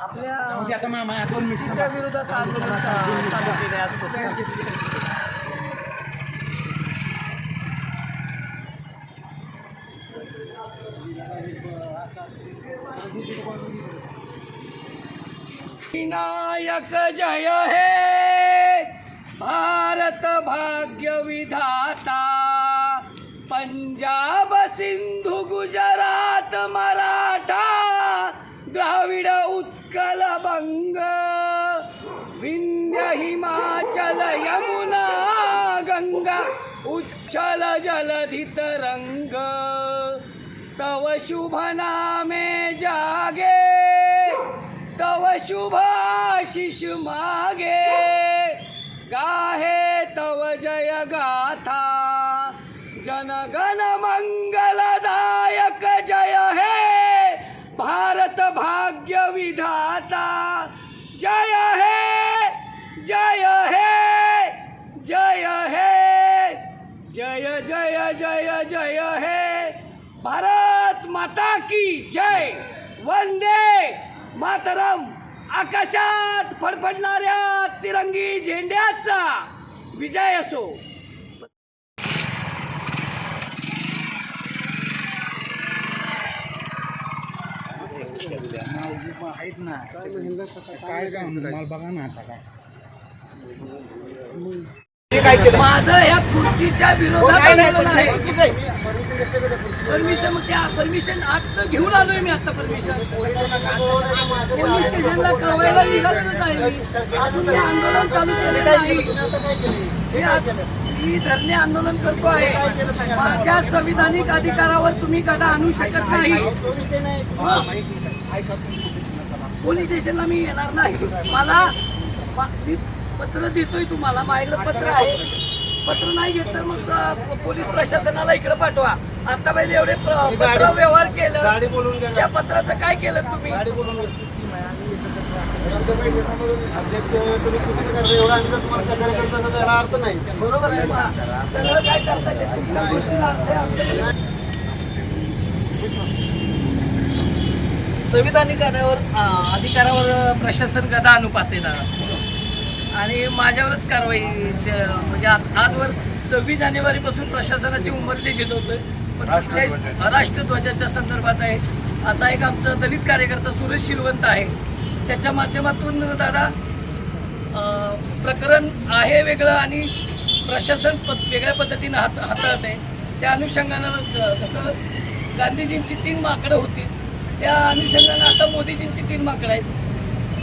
आपल्या आता मामा दोन मिनिटं विरोधात आंदोलन चालू केले आजपासून विनायक जय हे भारत भाग्य विधाता. जाब सिंधु गुजरात मराठा द्राविड उत्कल बंग विंध्य हिमाचल यमुना गंगा उच्चल जलधित रंग तव शुभ नामे जागे तव शुभ आशिष मागे गाहे तव जय गाथा जनगण मंगलदायक जय हे! भारत भाग्य विधाता! जय हे! जय हे! जय हे! जय जय जय जय हे! भारत माता की जय! वंदे मातरम! आकाशात फडफडणाऱ्या तिरंगी झेंड्याचा विजय असो! आहेत ना. काय काय मला बघा ना आता काय. माझं या खुर्चीच्या विरोधात आंदोलन आहे? परमिशन त्या परमिशन आता घेऊन आलोय मी आता परमिशन. पोलीस स्टेशनला कळवायला निघालेलोच आहे मी. अजून ते आंदोलन चालू केलेलं नाही. हे आज मी धरणे आंदोलन करतो आहे. माझ्या संविधानिक अधिकारावर तुम्ही गदा आणू शकत नाही. पोलीस स्टेशनला मी येणार नाही. मला मा- पत्र देतोय तुम्हाला माझ्याकडे पत्र आहे. पत्र नाही घेत तर मग पोलीस प्रशासनाला इकडे पाठवा. आता पहिले एवढे प्र- पत्र व्यवहार केलं. त्या पत्राचं काय केलं तुम्ही? अध्यक्ष तुम्ही चुकीचं करता एवढं आम्ही जर तुम्हाला सहकार्य करत असेल तर याला अर्थ नाही. बरोबर आहे ना सगळं काय करता ते तुमच्या गोष्टीला अर्थ आहे, आमच्या संविधानिक अधिकारावर प्रशासन गदा अनुपातेला आणि माझ्यावरच कारवाई म्हणजे आजवर सव्वीस जानेवारीपासून प्रशासनाची उंबरली घेत होतोय. पण राष्ट्रध्वजाच्या संदर्भात आहे. आता एक आमचं दलित कार्यकर्ता सुरेश शिलवंत आहे. त्याच्या माध्यमातून दादा प्रकरण आहे वेगळं आणि प्रशासन पद वेगळ्या पद्धतीनं हात हाताळत आहे त्या अनुषंगानं जसं गांधीजींची तीन माकडं होती. त्या अनुषंगानं आता मोदीजींची तीन माकडं आहेत.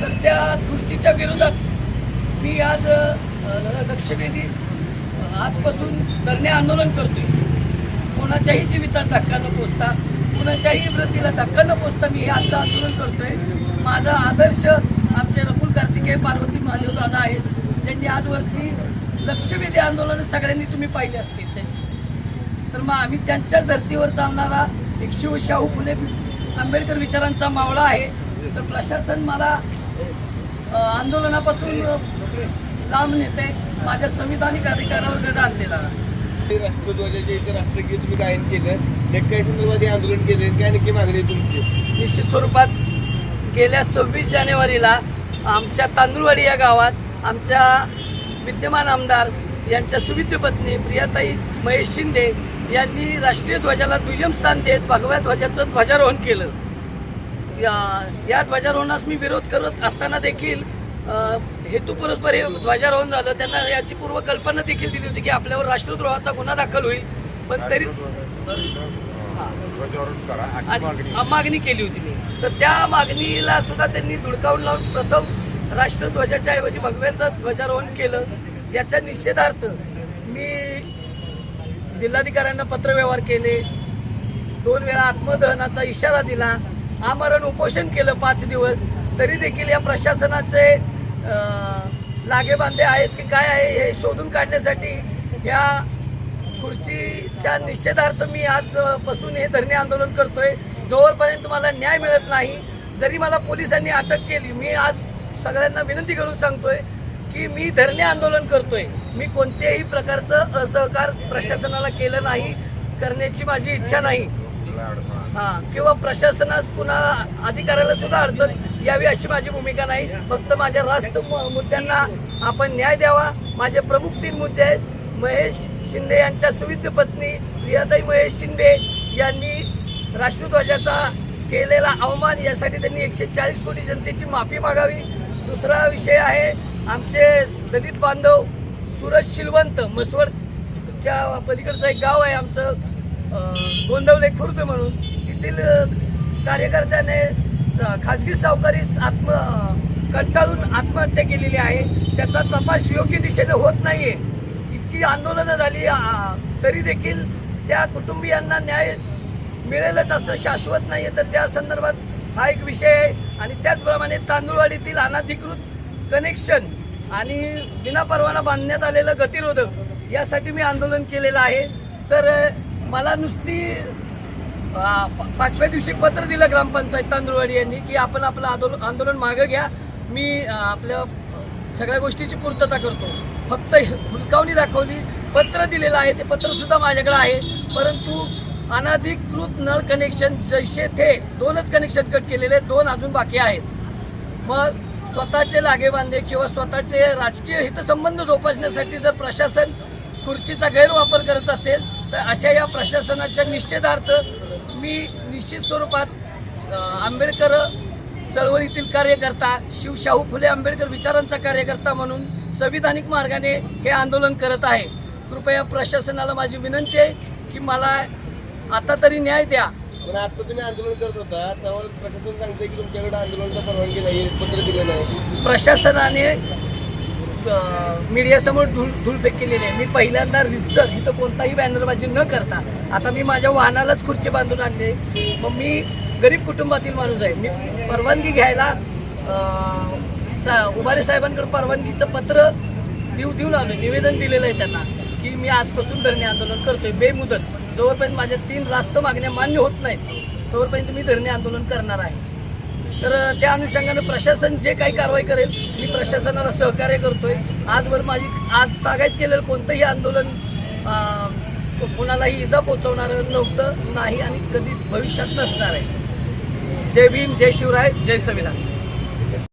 तर त्या खुर्चीच्या विरोधात मी आज लक्षवेधी आजपासून धरणे आंदोलन करतोय. कोणाच्याही जीवितात धक्का न पोचता कोणाच्याही वृत्तीला धक्का न पोचता मी हे आजचं आंदोलन करतोय. माझा आदर्श आमचे रकुल कार्तिकेय पार्वती महादेव दादा आहेत. ज्यांनी आजवरची लक्षवेधी आंदोलन सगळ्यांनी तुम्ही पाहिली असतील त्यांची. तर मग आम्ही त्यांच्याच धर्तीवर चालणारा एक शिवशाहू फुले आंबेडकर विचारांचा मावळा आहे. तर प्रशासन मला आंदोलनापासून लांब नेते माझ्या संविधानिक अधिकारावर गदा आणलेला. आहे. राष्ट्रध्वजाच्या इथे राष्ट्रगीत तुम्ही गायन केलं संदर्भात हे आंदोलन केलं काय नक्की मागणी आहे तुमची? निश्चित स्वरूपात गेल्या सव्वीस जानेवारीला आमच्या तांदूळवाडी या गावात आमच्या विद्यमान आमदार यांच्या सुविद्य पत्नी प्रियाताई महेश शिंदे यांनी राष्ट्रीय ध्वजाला दुय्यम स्थान देत भगव्या ध्वजाचं ध्वजारोहण केलं. या या ध्वजारोहणास मी विरोध करत असताना देखील हेतुपुरस्पर हे ध्वजारोहण झालं. त्यांना याची पूर्वकल्पना देखील दिली होती की आपल्यावर राष्ट्रद्रोहाचा गुन्हा दाखल होईल. पण तरी मागणी. केली होती मी. तर त्या मागणीला सुद्धा त्यांनी धुडकावून लावून प्रथम राष्ट्रध्वजाच्या ऐवजी भगव्याचं ध्वजारोहण केलं. याच्या निषेधार्थ मी जिल्हाधिकाऱ्यांना पत्रव्यवहार केले. दोन वेळा आत्मदहनाचा इशारा दिला. आमरण उपोषण केलं पाच दिवस. तरी देखील या प्रशासनाचे लागेबांधे आहेत की काय आहे हे शोधून काढण्यासाठी या खुर्चीच्या निषेधार्थ मी आज बसून हे धरणे आंदोलन करतोय. जोवरपर्यंत मला न्याय मिळत नाही जरी मला पोलिसांनी अटक केली मी आज सगळ्यांना विनंती करून सांगतोय की मी धरणे आंदोलन करतोय. मी कोणत्याही प्रकारचं असहकार प्रशासनाला केलं नाही करण्याची माझी इच्छा नाही. हा किंवा प्रशासनास पुन्हा अधिकाऱ्याला सुद्धा अडचण यावी अशी माझी भूमिका नाही. फक्त माझ्या राष्ट्र मुद्द्यांना आपण न्याय द्यावा. माझे प्रमुख तीन मुद्दे आहेत. महेश शिंदे यांच्या सुविध पत्नी प्रियाताई महेश शिंदे यांनी राष्ट्रध्वजाचा केलेला अवमान यासाठी त्यांनी एकशे चाळीस कोटी जनतेची माफी मागावी. दुसरा विषय आहे आमचे दलित बांधव सूरज शिलवंत मसवडच्या पलीकडचं एक गाव आहे आमचं गोंदवले खुर्द म्हणून. तेथील कार्यकर्त्याने स- खाजगी सावकारी आत्म कंटाळून आत्महत्या केलेली आहे. त्याचा तपास योग्य दिशेने होत नाही आहे इतकी आंदोलनं झाली तरी देखील त्या कुटुंबियांना न्याय मिळेलच असं शाश्वत नाही आहे तर त्या संदर्भात हा एक विषय आहे. आणि त्याचप्रमाणे तांदूळवाडीतील अनाधिकृत कनेक्शन आणि विनापरवाना बांधण्यात आलेलं गतिरोधक यासाठी मी आंदोलन केलेलं आहे. तर मला नुसती पाचव्या दिवशी पत्र दिलं ग्रामपंचायत तांदुळवाडी यांनी की आपण आपलं आंदोलन आंदोलन मागं घ्या. मी आपल्या सगळ्या गोष्टीची पूर्तता करतो. फक्त हुलकावणी दाखवली. पत्र दिलेलं आहे. ते पत्रसुद्धा माझ्याकडं माझ्याकडे आहे. परंतु अनाधिकृत नळ कनेक्शन जैसे थे दोनच कनेक्शन कट केलेले दोन अजून बाकी आहेत. मग स्वतःचे लागेबांधे किंवा स्वतःचे राजकीय हितसंबंध जोपासण्यासाठी जर प्रशासन खुर्चीचा गैरवापर करत असेल तर अशा या प्रशासनाच्या निषेधार्थ मी निश्चित स्वरूपात आंबेडकर चळवळीतील कार्यकर्ता शिवशाहू फुले आंबेडकर विचारांचा कार्यकर्ता म्हणून संविधानिक मार्गाने हे आंदोलन करत आहे. कृपया प्रशासनाला माझी विनंती आहे की मला आता तरी न्याय द्या. पण आता तुम्ही आंदोलन करत होता त्यावर प्रशासन सांगते की तुमच्याकडे आंदोलनाचा परवानगी नाही पत्र दिलं नाही. प्रशासनाने मीडियासमोर धूल धूलफेक केलेली आहे मी पहिल्यांदा रितसर इथं कोणताही बॅनरबाजी न करता आता मी माझ्या वाहनालाच खुर्ची बांधून आणले. मग मी गरीब कुटुंबातील माणूस आहे. मी परवानगी घ्यायला सा उभारे साहेबांकडे परवानगीचं पत्र देऊ देऊन आलो निवेदन दिलेलं आहे त्यांना की मी आजपासून धरणे आंदोलन करतोय बेमुदत. जोपर्यंत माझ्या तीन रास्त मागण्या मान्य होत नाहीत तोवरपर्यंत मी धरणे आंदोलन करणार आहे. तर त्या अनुषंगाने प्रशासन जे काही कारवाई करेल मी प्रशासनाला सहकार्य करतोय. आजवर माझी आज तागायत केलेलं कोणतंही आंदोलन कोणालाही इजा पोचवणारं नव्हतं नाही आणि कधीच भविष्यात नसणार आहे. जय भीम जय शिवराय जय संविधान.